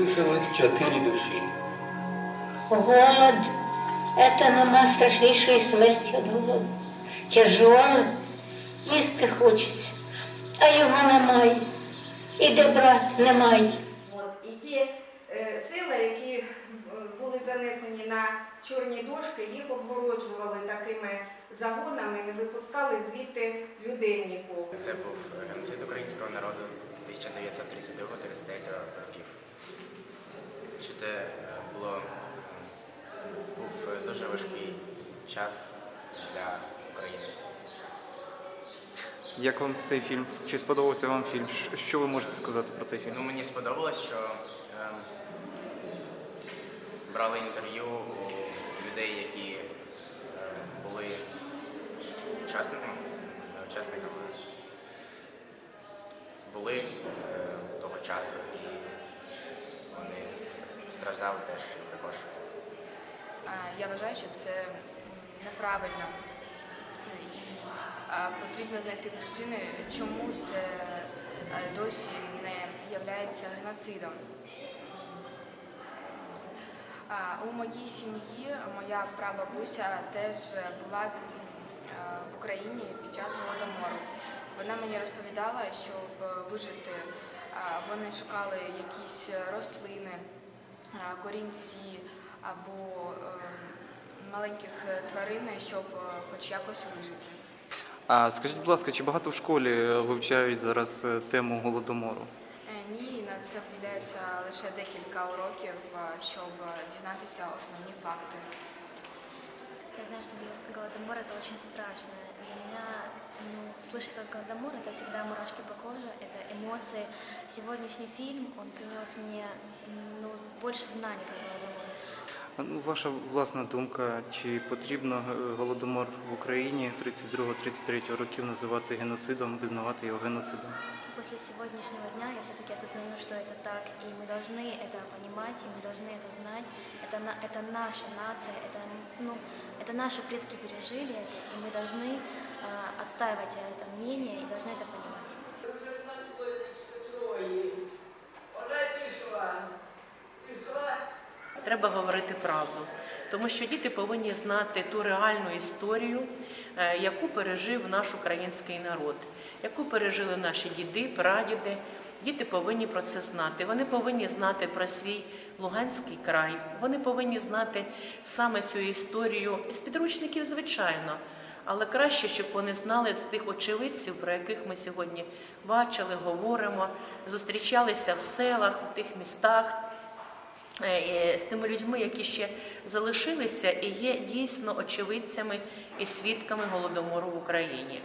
залишилось чотири душі. Голод – это нема страшнішої смерті від голоду. Тяжоло, їсти хочеться, а його немає. І де брати немає. І ті е, села, які е, були занесені на чорні дошки, їх обгороджували такими загонами, не випускали звідти людей нікого. Це був геноцид українського народу 1932-33 років. Що це е, було е, був дуже важкий час для України. Як вам цей фільм? Чи сподобався вам фільм? Що ви можете сказати про цей Ну, фільм? мені сподобалось, що е, брали інтерв'ю у людей, які е, були учасниками, не учасниками, були е, того часу страждали теж також. Я вважаю, що це неправильно. І потрібно знайти причини, чому це досі не є геноцидом. У моїй сім'ї моя прабабуся теж була в Україні під час голодомору. Вона мені розповідала, щоб вижити, вони шукали якісь рослини, корінці або е, маленьких тварин, щоб е, хоч якось вижити. А скажіть, будь ласка, чи багато в школі вивчають зараз е, тему голодомору? Е, Ні, на це вділяється лише декілька уроків, е, щоб е, дізнатися основні факти. Я знаю, что голодомор это очень страшно. Для меня ну, слышать как голодомор это всегда мурашки по коже, это эмоции. Сегодняшний фильм, он принес мне ну, больше знаний про голодомор. А, Ну, ваша власна думка, чи потрібно е, голодомор в Україні 32-33 років називати геноцидом, визнавати його геноцидом? После сегодняшнего дня я все-таки осознаю, что это так, и мы должны это понимать, и мы должны это знать. Это, на, это наша нация, это, ну, это наши предки пережили это, и мы должны э, отстаивать это мнение и должны это понимать. Треба говорити правду, тому що діти повинні знати ту реальну історію, е, яку пережив наш український народ, яку пережили наші діди, прадіди. Діти повинні про це знати. Вони повинні знати про свій Луганський край. Вони повинні знати саме цю історію з підручників, звичайно. Але краще, щоб вони знали з тих очевидців, про яких ми сьогодні бачили, говоримо, зустрічалися в селах, у тих містах. Е, з тими людьми, які ще залишилися і є дійсно очевидцями і свідками голодомору в Україні.